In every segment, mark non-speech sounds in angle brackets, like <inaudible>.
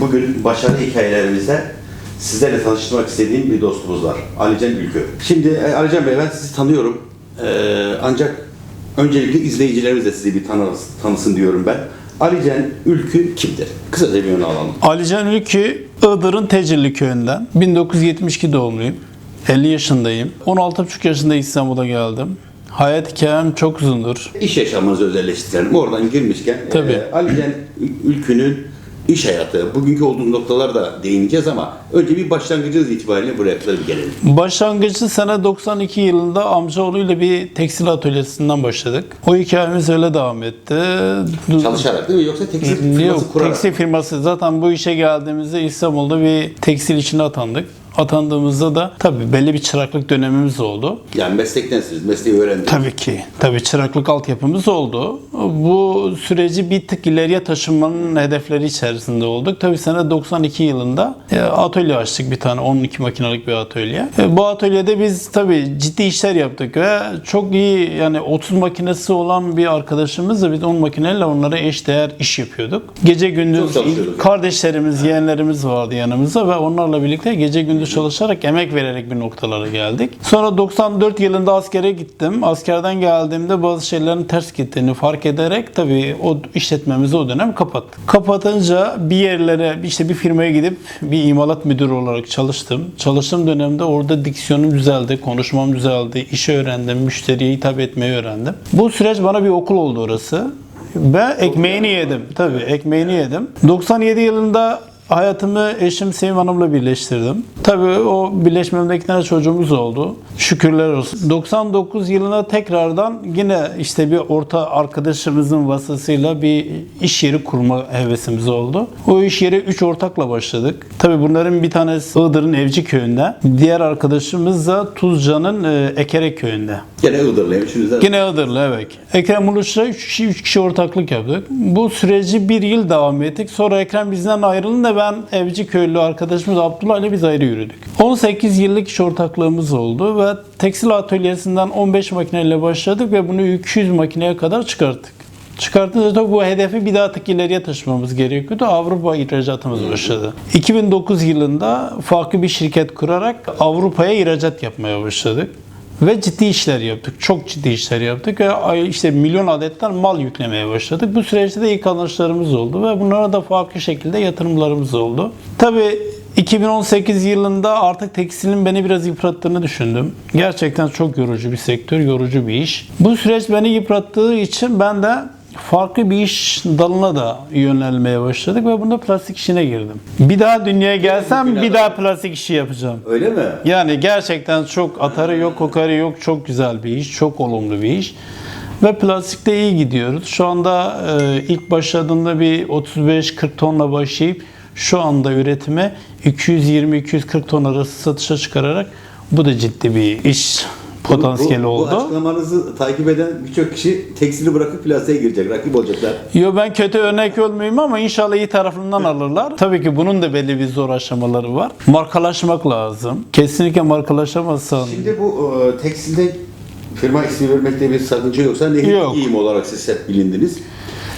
Bugün başarı hikayelerimizde sizlerle tanıştırmak istediğim bir dostumuz var. Alican Ülkü. Şimdi e, Alican Bey ben sizi tanıyorum. Ee, ancak öncelikle izleyicilerimiz de sizi bir tanısın, tanısın diyorum ben. Alican Ülkü kimdir? Kısaca bir onu alalım. Alican Ülkü, Iğdır'ın Tecirli köyünden. 1972 doğumluyum. 50 yaşındayım. 16,5 yaşında İstanbul'a geldim. Hayat hikayem çok uzundur. İş yaşamınızı özelleştirelim. Oradan girmişken Tabii. e, Alican Ül- Ülkü'nün iş hayatı, bugünkü olduğu noktalara da değineceğiz ama önce bir başlangıcınız itibariyle buraya kadar bir gelelim. Başlangıcı sene 92 yılında amcaoğluyla bir tekstil atölyesinden başladık. O hikayemiz öyle devam etti. Çalışarak değil mi? Yoksa tekstil firması Yok, kurarak. tekstil firması. Zaten bu işe geldiğimizde İstanbul'da bir tekstil içine atandık. Atandığımızda da tabii belli bir çıraklık dönemimiz oldu. Yani meslektensiniz, mesleği öğrendiniz. Tabii ki. Tabii çıraklık altyapımız oldu. Bu süreci bir tık ileriye taşınmanın hedefleri içerisinde olduk. Tabii sene 92 yılında e, atölye açtık bir tane 12 makinelik bir atölye. E, Bu atölyede biz tabii ciddi işler yaptık ve çok iyi yani 30 makinesi olan bir arkadaşımızla biz 10 makineyle onlara eş değer iş yapıyorduk. Gece gündüz kardeşlerimiz, yeğenlerimiz vardı yanımızda ve onlarla birlikte gece gündüz çalışarak, emek vererek bir noktalara geldik. Sonra 94 yılında askere gittim. Askerden geldiğimde bazı şeylerin ters gittiğini fark ederek tabii o işletmemizi o dönem kapattık. Kapatınca bir yerlere, işte bir firmaya gidip bir imalat müdürü olarak çalıştım. Çalıştığım dönemde orada diksiyonum düzeldi, konuşmam düzeldi, işi öğrendim, müşteriye hitap etmeyi öğrendim. Bu süreç bana bir okul oldu orası. Ve ekmeğini yedim. Tabii ekmeğini yedim. 97 yılında hayatımı eşim Sevim Hanım'la birleştirdim. Tabii o birleşmemde iki tane çocuğumuz oldu. Şükürler olsun. 99 yılına tekrardan yine işte bir orta arkadaşımızın vasıtasıyla bir iş yeri kurma hevesimiz oldu. O iş yeri 3 ortakla başladık. Tabii bunların bir tanesi Iğdır'ın Evci köyünde. Diğer arkadaşımız da Tuzca'nın e, Ekere köyünde. Gene Iğdırlıyım. Üçünüz de Yine Iğdırlı evet. Ekrem Uluş'la 3 kişi, üç kişi ortaklık yaptık. Bu süreci bir yıl devam ettik. Sonra Ekrem bizden ayrılınca ben evci köylü arkadaşımız Abdullah ile biz ayrı yürüdük. 18 yıllık iş ortaklığımız oldu ve tekstil atölyesinden 15 makineyle başladık ve bunu 200 makineye kadar çıkarttık. Çıkartınca da bu hedefi bir daha tık ileriye taşımamız gerekiyordu. Avrupa ihracatımız başladı. 2009 yılında farklı bir şirket kurarak Avrupa'ya ihracat yapmaya başladık. Ve ciddi işler yaptık. Çok ciddi işler yaptık ve işte milyon adetten mal yüklemeye başladık. Bu süreçte de ilk alışlarımız oldu ve bunlara da farklı şekilde yatırımlarımız oldu. Tabii 2018 yılında artık tekstilin beni biraz yıprattığını düşündüm. Gerçekten çok yorucu bir sektör, yorucu bir iş. Bu süreç beni yıprattığı için ben de farklı bir iş dalına da yönelmeye başladık ve bunda plastik işine girdim. Bir daha dünyaya gelsem bir daha plastik işi yapacağım. Öyle mi? Yani gerçekten çok atarı yok, kokarı yok. Çok güzel bir iş, çok olumlu bir iş. Ve plastikte iyi gidiyoruz. Şu anda e, ilk başladığında bir 35-40 tonla başlayıp şu anda üretime 220-240 ton arası satışa çıkararak bu da ciddi bir iş potansiyeli bu, bu, oldu. Bu açıklamanızı takip eden birçok kişi tekstili bırakıp plastiğe girecek, rakip olacaklar. Yo ben kötü örnek olmayayım ama inşallah iyi tarafından alırlar. Tabii ki bunun da belli bir zor aşamaları var. Markalaşmak lazım. Kesinlikle markalaşamazsan Şimdi bu e, tekstilde firma ismi vermekte bir sakınca yoksa Nehir Yok. Giyim olarak siz hep bilindiniz.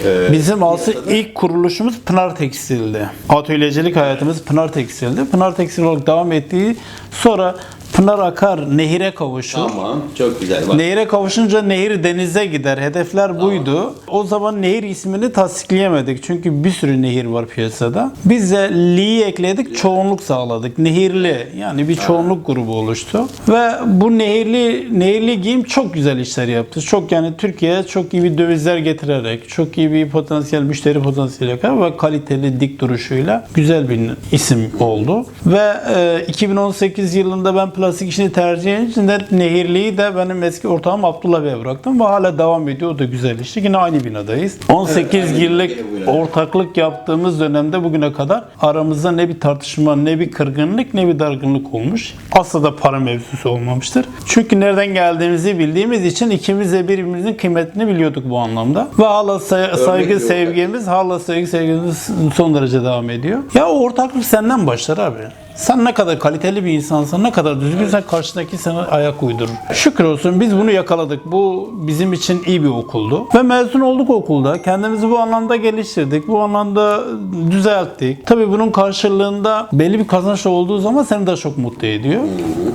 E, Bizim aslında ilk kuruluşumuz Pınar Tekstil'di. Atölyecilik hayatımız Pınar Tekstil'di. Pınar Tekstil olarak devam ettiği sonra Pınar akar, nehire kavuşur. Tamam, çok güzel. Bak, Nehire kavuşunca nehir denize gider. Hedefler buydu. O zaman nehir ismini tasdikleyemedik. Çünkü bir sürü nehir var piyasada. Biz de li'yi ekledik, çoğunluk sağladık. Nehirli yani bir çoğunluk grubu oluştu. Ve bu nehirli nehirli giyim çok güzel işler yaptı. Çok yani Türkiye'ye çok iyi bir dövizler getirerek, çok iyi bir potansiyel müşteri potansiyeli ve kaliteli dik duruşuyla güzel bir isim oldu. Ve e, 2018 yılında ben plastik işini tercih edince Nehirli'yi de benim eski ortağım Abdullah Bey'e bıraktım ve hala devam ediyor. O da güzel işte. Yine aynı binadayız. 18 Evet, yıllık ortaklık yaptığımız dönemde bugüne kadar aramızda ne bir tartışma, ne bir kırgınlık, ne bir dargınlık olmuş. Asla da para mevzusu olmamıştır. Çünkü nereden geldiğimizi bildiğimiz için ikimiz de birbirimizin kıymetini biliyorduk bu anlamda. Ve hala say- saygı, sevgimiz, hala saygı sevgimiz son derece devam ediyor. Ya o ortaklık senden başlar abi. Sen ne kadar kaliteli bir insansan, ne kadar düzgünsen karşındaki sana ayak uydurur. Şükür olsun biz bunu yakaladık. Bu bizim için iyi bir okuldu. Ve mezun olduk okulda. Kendimizi bu anlamda geliştirdik. Bu anlamda düzelttik. Tabii bunun karşılığında belli bir kazanç olduğu zaman seni daha çok mutlu ediyor.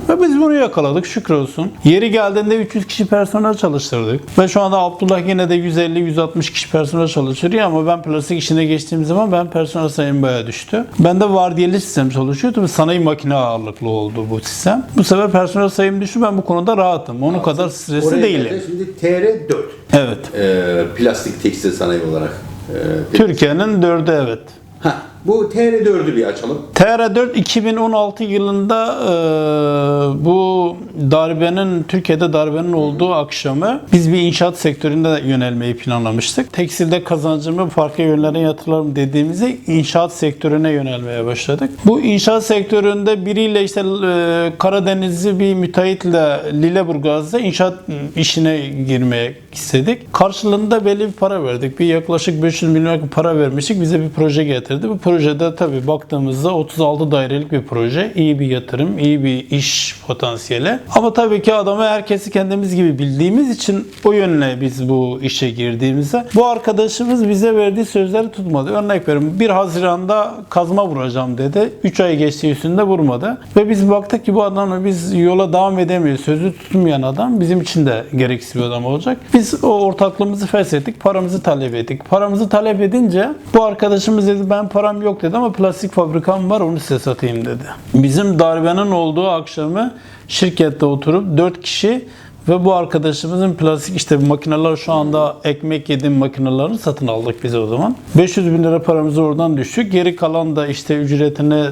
Ve biz bunu yakaladık şükür olsun. Yeri geldiğinde 300 kişi personel çalıştırdık. Ve şu anda Abdullah yine de 150-160 kişi personel çalıştırıyor ama ben plastik işine geçtiğim zaman ben personel sayım bayağı düştü. Ben de vardiyalı sistem çalışıyor. Tabii sanayi makine ağırlıklı oldu bu sistem. Bu sefer personel sayım düştü. Ben bu konuda rahatım. Onun kadar stresli Oraya değilim. geldi. Şimdi TR4. Evet. Ee, plastik tekstil sanayi olarak. Ee, Türkiye'nin dördü evet. ha, bu TR4'ü bir açalım. TR4 2016 yılında e, bu darbenin Türkiye'de darbenin olduğu akşamı biz bir inşaat sektöründe yönelmeyi planlamıştık. Tekstilde kazancımı farklı yönlere yatıralım dediğimizde inşaat sektörüne yönelmeye başladık. Bu inşaat sektöründe biriyle işte e, Karadenizli bir müteahhitle Lüleburgaz'da inşaat işine girmeye istedik. Karşılığında belli bir para verdik. Bir yaklaşık 500 milyon para vermiştik. Bize bir proje getirdi. Bu projede tabii baktığımızda 36 dairelik bir proje. iyi bir yatırım, iyi bir iş potansiyeli. Ama tabii ki adamı herkesi kendimiz gibi bildiğimiz için o yönle biz bu işe girdiğimizde bu arkadaşımız bize verdiği sözleri tutmadı. Örnek veriyorum 1 Haziran'da kazma vuracağım dedi. 3 ay geçti üstünde vurmadı. Ve biz baktık ki bu adamla biz yola devam edemiyoruz. Sözü tutmayan adam bizim için de gereksiz bir adam olacak. Biz o ortaklığımızı feshettik. Paramızı talep ettik. Paramızı talep edince bu arkadaşımız dedi ben param yok dedi ama plastik fabrikam var onu size satayım dedi. Bizim darbenin olduğu akşamı şirkette oturup 4 kişi ve bu arkadaşımızın plastik işte makineler şu anda ekmek yediğim makinelerini satın aldık biz o zaman. 500 bin lira paramızı oradan düştük. Geri kalan da işte ücretini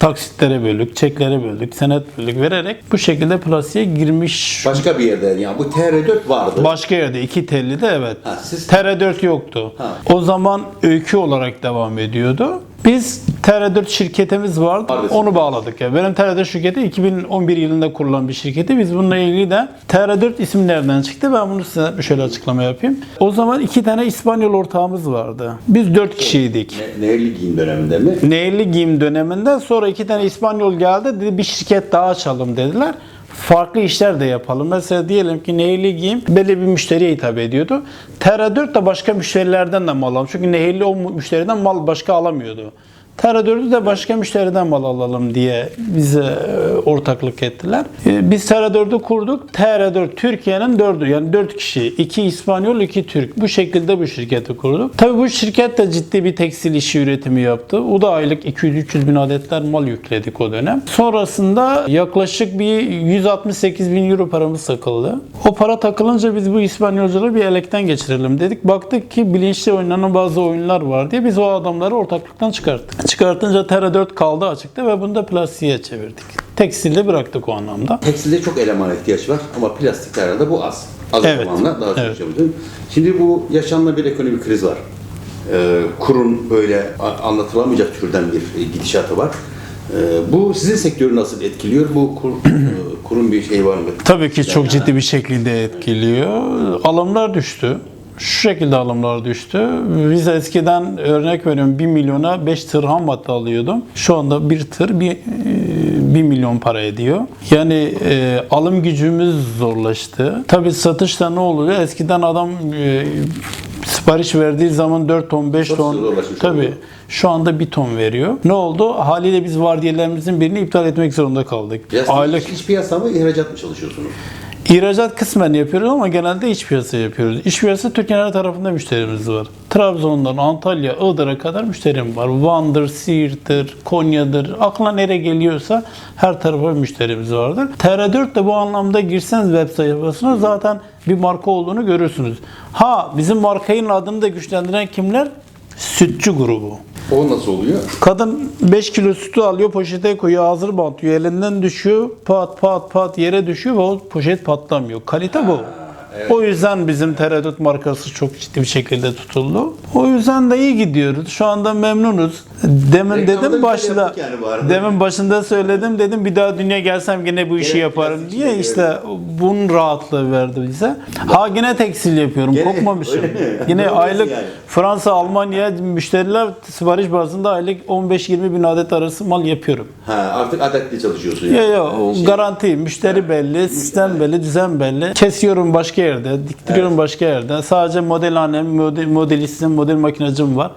taksitlere böldük, çeklere böldük, senet böldük vererek bu şekilde plastiğe girmiş. Başka bir yerde yani bu TR4 vardı. Başka yerde iki telli de evet. Ha, siz- TR4 yoktu. Ha. O zaman öykü olarak devam ediyordu. Biz TR4 şirketimiz vardı. Vardı. Onu bağladık. ya. Benim TR4 şirketi 2011 yılında kurulan bir şirketi. Biz bununla ilgili de TR4 isim nereden çıktı? Ben bunu size şöyle açıklama yapayım. O zaman iki tane İspanyol ortağımız vardı. Biz dört kişiydik. Ne, nehirli giyim döneminde mi? Nehirli giyim döneminde sonra iki tane İspanyol geldi dedi bir şirket daha açalım dediler. Farklı işler de yapalım. Mesela diyelim ki Nehirli giyim belli bir müşteriye hitap ediyordu. TR4 de başka müşterilerden de mal alalım. Çünkü Nehirli o müşteriden mal başka alamıyordu. TR4'ü de başka müşteriden mal alalım diye bize e, ortaklık ettiler. E, Biz TR4'ü kurduk. TR4 Türkiye'nin dördü yani dört kişi. iki İspanyol, iki Türk. Bu şekilde bu şirketi kurduk. Tabii bu şirket de ciddi bir tekstil işi üretimi yaptı. O da aylık 200-300 bin adetler mal yükledik o dönem. Sonrasında yaklaşık bir 168 bin euro paramız takıldı. O para takılınca biz bu İspanyolcuları bir elekten geçirelim dedik. Baktık ki bilinçli oynanan bazı oyunlar var diye biz o adamları ortaklıktan çıkarttık. Çıkartınca TR4 kaldı açıkta ve bunu da plastiğe çevirdik. Tekstilde bıraktık o anlamda. Tekstilde çok eleman ihtiyaç var ama plastiklerde bu az. Az Evet. zamanla daha çok Evet. çalışıyoruz. Şimdi bu yaşanılan bir ekonomik kriz var. Ee, kurun böyle anlatılamayacak türden bir e, gidişatı var. Ee, bu sizin sektörü nasıl etkiliyor? Bu kur, e, kurun bir şey var mı? Tabii ki çok ciddi bir şekilde etkiliyor. Alımlar düştü. Şu şekilde alımlar düştü. Biz eskiden örnek veriyorum 1 milyona 5 tır ham madde alıyordum. Şu anda bir tır 1, 1 milyon para ediyor. Yani e, alım gücümüz zorlaştı. Tabii satışta ne oluyor? Eskiden adam e, sipariş verdiği zaman 4 ton 5 Çok ton oluyor. şu anda 1 ton veriyor. Ne oldu? Haliyle biz vardiyelerimizin birini iptal etmek zorunda kaldık. Piyasa, Aylık iç piyasa mı, ihracat mı çalışıyorsunuz? İhracat kısmen yapıyoruz ama genelde iç piyasa yapıyoruz. İç piyasa Türkiye'nin her tarafında müşterimiz var. Trabzon'dan Antalya, Iğdır'a kadar müşterim var. Van'dır, Siirt'tir, Konya'dır. Aklına nere geliyorsa her tarafa müşterimiz vardır. TR4 de bu anlamda girseniz web sayfasına zaten bir marka olduğunu görürsünüz. Ha bizim markanın adını da güçlendiren kimler? Sütçü grubu. O nasıl oluyor? Kadın 5 kilo sütü alıyor, poşete koyuyor, hazır bantıyor, elinden düşüyor, pat pat pat yere düşüyor ve o poşet patlamıyor. Kalite bu. Evet. O yüzden bizim tereddüt markası çok ciddi bir şekilde tutuldu. O yüzden de iyi gidiyoruz. Şu anda memnunuz. Demin Reklamda dedim şey başta yaptık yani arada. demin başında söyledim dedim bir daha dünya gelsem yine bu işi Gene yaparım diye içine işte bunun rahatlığı verdi bize. Ha yine tekstil yapıyorum. Gene- Kopmamışım. öyle mi? Yine aylık yani. Fransa, Almanya müşteriler sipariş bazında aylık 15-20 bin adet arası mal yapıyorum. Ha, artık adetli çalışıyorsun. Ya yani. ya o Şey- garanti. Müşteri belli, sistem belli, düzen belli. Kesiyorum başka yerde, diktiriyorum başka yerde. Sadece modelhanem, model, modelistim, model makinacım var.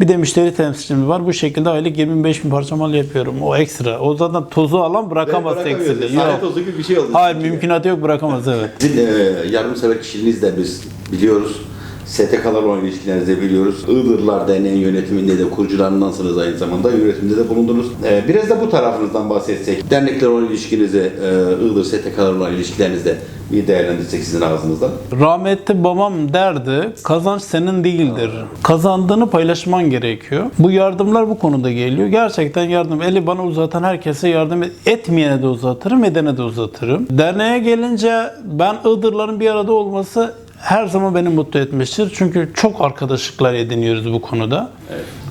Bir de müşteri temsilcim var. Bu şekilde aylık 25 bin parça mal yapıyorum. O ekstra. O zaten tozu alan bırakamaz tekstili. Sahne tozu gibi bir şey oldu. Hayır mümkünatı yok bırakamaz evet. Sizin e, yardımsever kişiliğiniz de biz biliyoruz. STK'lar olan ilişkilerinizi biliyoruz. Iğdırlar Derneği yönetiminde de kurucularındansınız aynı zamanda. Yönetimde de bulundunuz. E, biraz da bu tarafınızdan bahsetsek. Dernekler olan ilişkinizi, e, Iğdır STK'lar olan ilişkilerinizde bir değerlendirsek sizin ağzınızdan. Rahmetli babam derdi, kazanç senin değildir. Kazandığını paylaşman gerekiyor. Bu yardımlar bu konuda geliyor. Gerçekten yardım, eli bana uzatan herkese yardım et- etmeyene de uzatırım, edene de uzatırım. Derneğe gelince ben Iğdırların bir arada olması her zaman beni mutlu etmiştir. Çünkü çok arkadaşlıklar ediniyoruz bu konuda.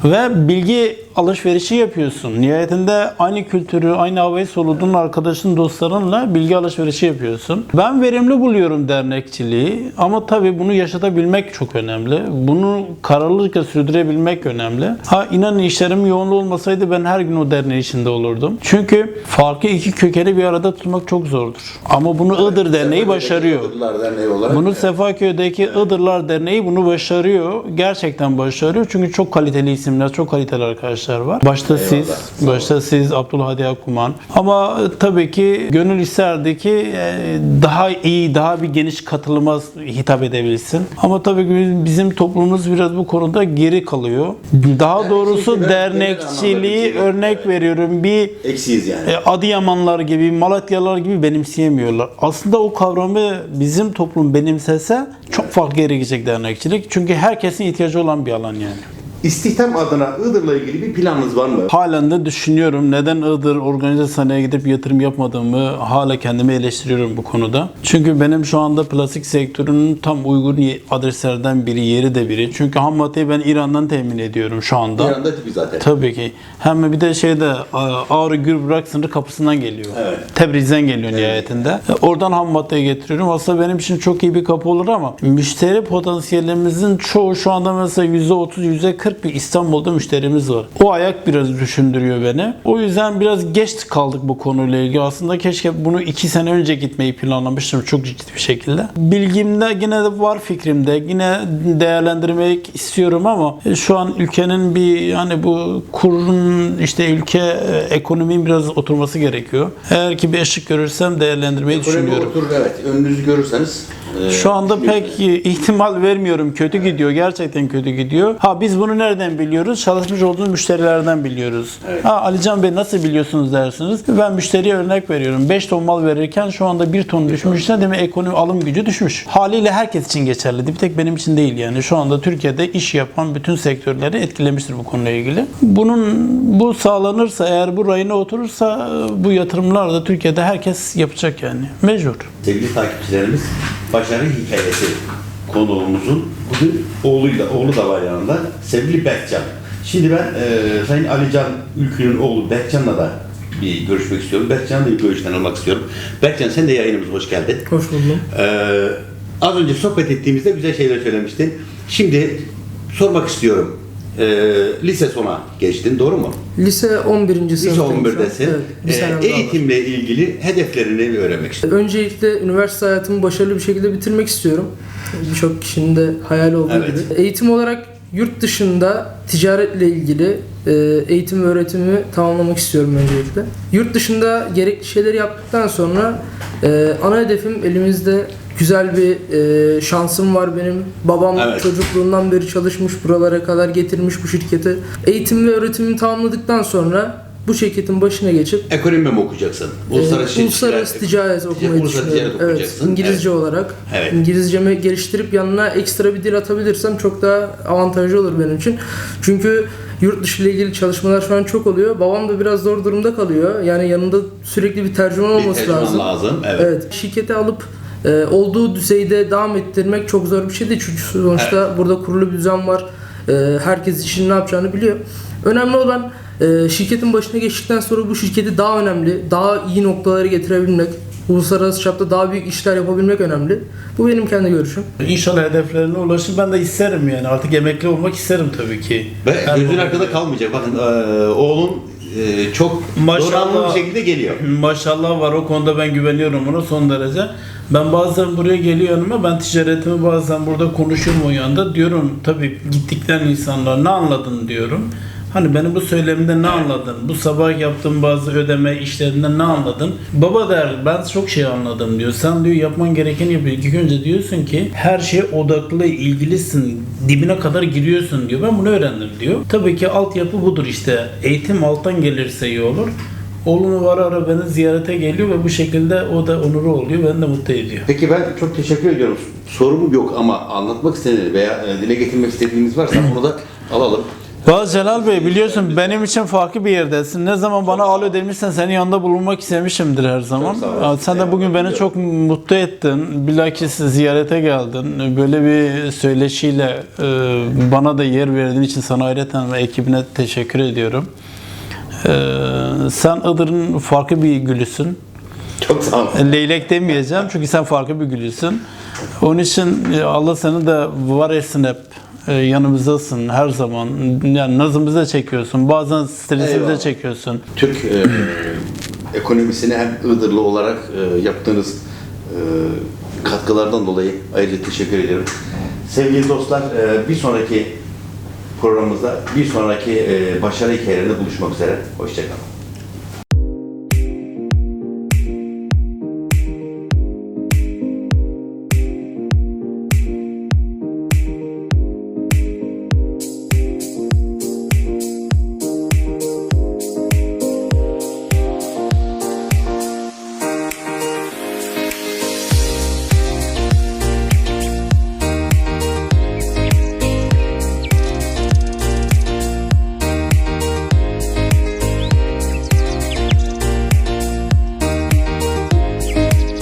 Ve bilgi alışverişi yapıyorsun. Nihayetinde aynı kültürü, aynı havayı soluduğun arkadaşın, dostlarınla bilgi alışverişi yapıyorsun. Ben verimli buluyorum dernekçiliği ama tabii bunu yaşatabilmek çok önemli. Bunu kararlılıkla sürdürebilmek önemli. Ha inanın işlerim yoğunluğu olmasaydı ben her gün o derneğin içinde olurdum. Çünkü farklı iki kökeni bir arada tutmak çok zordur. Ama bunu Iğdır Derneği başarıyor. Iğdırlar Derneği olarak. Bunu Sefaköy'deki Iğdırlar Derneği bunu başarıyor. Gerçekten başarıyor. Çünkü çok kaliteli isimler, çok kaliteli arkadaşlar var. Başta Eyvallah, siz, başta siz Abdülhadi Akuman. Ama tabii ki gönül isterdi ki e, daha iyi, daha bir geniş katılıma hitap edebilsin. Ama tabii ki bizim toplumumuz biraz bu konuda geri kalıyor. Daha doğrusu dernekçiliği örnek Evet. veriyorum. Bir Eksiyiz yani. e, Adıyamanlar gibi, Malatyalar gibi benimseyemiyorlar. Aslında o kavramı bizim toplum benimsese çok farklı yere gidecek dernekçilik. Çünkü herkesin ihtiyacı olan bir alan yani. İstihdam adına Iğdır'la ilgili bir planınız var mı? Halen de düşünüyorum neden Iğdır organize sanayiye gidip yatırım yapmadığımı hala kendimi eleştiriyorum bu konuda. Çünkü benim şu anda plastik sektörünün tam uygun adreslerden biri, yeri de biri. Çünkü ham maddeyi ben İran'dan temin ediyorum şu anda. İran'da tipi zaten. Tabii ki. Hem bir de şeyde Ağrı Gürbürak sınırı kapısından geliyor. Evet. Tebriz'den geliyor nihayetinde. E, Oradan ham maddeyi getiriyorum. Aslında benim için çok iyi bir kapı olur ama müşteri potansiyelimizin çoğu şu anda mesela %30, %40 bir İstanbul'da müşterimiz var. O ayak biraz düşündürüyor beni. O yüzden biraz geç kaldık bu konuyla ilgili. Aslında keşke bunu iki sene önce gitmeyi planlamıştım çok ciddi bir şekilde. Bilgimde yine de var fikrimde. Yine değerlendirmek istiyorum ama e, şu an ülkenin bir yani bu kurun işte ülke e, ekonominin biraz oturması gerekiyor. Eğer ki bir ışık görürsem değerlendirmeyi Ekonomi düşünüyorum. oturur evet. Önünüzü görürseniz. e, Şu anda pek ihtimal vermiyorum. Kötü gidiyor. Gerçekten kötü gidiyor. Ha biz bunu nereden biliyoruz? Çalışmış olduğumuz müşterilerden biliyoruz. Evet. Ha Alican Bey nasıl biliyorsunuz dersiniz. Ben müşteriye örnek veriyorum. 5 ton mal verirken şu anda 1 ton düşmüşse demek ekonomi alım gücü düşmüş. Haliyle herkes için geçerli. Bir tek benim için değil yani. Şu anda Türkiye'de iş yapan bütün sektörleri etkilemiştir bu konuyla ilgili. Bunun bu sağlanırsa eğer bu rayına oturursa bu yatırımlar da Türkiye'de herkes yapacak yani. Mecbur. Sevgili takipçilerimiz, başarı hikayesi konuğumuzun bugün oğluyla, oğlu da var yanında. Sevgili Berkcan. Şimdi ben e, Sayın Alican Ülkü'nün oğlu Berkcan'la da bir görüşmek istiyorum. Berkcan'la bir görüşten almak istiyorum. Berkcan sen de yayınımıza hoş geldin. Hoş buldum. Ee, az önce sohbet ettiğimizde güzel şeyler söylemiştin. Şimdi sormak istiyorum. Ee, lise sona geçtin, doğru mu? Lise 11. Lise sınıftayım an. 11'desin. Evet, bir Ee, daha var. eğitimle ilgili hedeflerini öğrenmek istiyorum. Öncelikle üniversite hayatımı başarılı bir şekilde bitirmek istiyorum. Birçok kişinin de hayal olduğu Evet. gibi. Eğitim olarak yurt dışında ticaretle ilgili e, eğitim ve öğretimi tamamlamak istiyorum öncelikle. Yurt dışında gerekli şeyleri yaptıktan sonra e, ana hedefim elimizde güzel bir e, şansım var benim. Babam Evet. çocukluğundan beri çalışmış, buralara kadar getirmiş bu şirketi. Eğitim ve öğretimimi tamamladıktan sonra bu şirketin başına geçip Ekonomi mi okuyacaksın? Uluslararası, ee, uluslararası ticaret okumayı Uluslararası düşünüyorum. ticaret Evet. İngilizce olarak. Evet. İngilizcemi geliştirip yanına ekstra bir dil atabilirsem çok daha avantajlı olur benim için. Çünkü yurt dışı ile ilgili çalışmalar şu an çok oluyor. Babam da biraz zor durumda kalıyor. Yani yanında sürekli bir tercüman Bir olması tercüman lazım. lazım. Evet. Evet. Şirkete alıp e, olduğu düzeyde devam ettirmek çok zor bir şey değil. Çünkü sonuçta burada kurulu bir düzen var. E, herkes işini ne yapacağını biliyor. Önemli olan e, şirketin başına geçtikten sonra bu şirketi daha önemli, daha iyi noktalara getirebilmek, uluslararası çapta daha büyük işler yapabilmek önemli. Bu benim kendi görüşüm. İnşallah hedeflerine ulaşır. Ben de isterim yani. Artık emekli olmak isterim tabii ki. Ve Her gözün arkada kalmayacak. Bakın e, oğlum e, çok Maşallah. donanımlı bir şekilde geliyor. <laughs> Maşallah var o konuda ben güveniyorum ona son derece. Ben bazen buraya geliyorum ama ben ticaretimi bazen burada konuşuyorum o yanda. Diyorum tabii gittikten insanlar ne anladın diyorum. Hani benim bu söylemimde ne anladın? Bu sabah yaptığım bazı ödeme işlerinden ne anladın? Baba der ben çok şey anladım diyor. Sen diyor yapman gerekeni yapıyor. İlk önce diyorsun ki her şeye odaklı, ilgilisin. Dibine kadar giriyorsun diyor. Ben bunu öğrendim diyor. Tabii ki altyapı budur işte. Eğitim alttan gelirse iyi olur. Oğlunu var ara beni ziyarete geliyor ve bu şekilde o da onuru oluyor. Beni de mutlu ediyor. Peki ben çok teşekkür ediyorum. Sorum yok ama anlatmak istediğiniz veya e, dile getirmek istediğiniz varsa bunu da alalım. Valla Celal Bey biliyorsun benim için farklı bir yerdesin. Ne zaman bana alo demişsen senin yanında bulunmak istemişimdir her zaman. Çok sağ Sen de bugün beni çok mutlu ettin. Bilakis ziyarete geldin. Böyle bir söyleşiyle e, bana da yer verdiğin için sana ayrıca ve ekibine teşekkür ediyorum. E, sen Iğdır'ın farklı bir gülüsün. Çok sağ olun. Leylek demeyeceğim çünkü sen farklı bir gülüsün. Onun için e, Allah seni de var etsin hep. E, Yanımızdasın her zaman. Yani nazımızı çekiyorsun. Bazen stresimizi Eyvallah. çekiyorsun. Türk e, ekonomisine hem Iğdırlı olarak e, yaptığınız e, katkılardan dolayı ayrıca teşekkür ediyorum. Sevgili dostlar, e, bir sonraki programımızda bir sonraki e, başarı hikayelerinde buluşmak üzere. Hoşçakalın.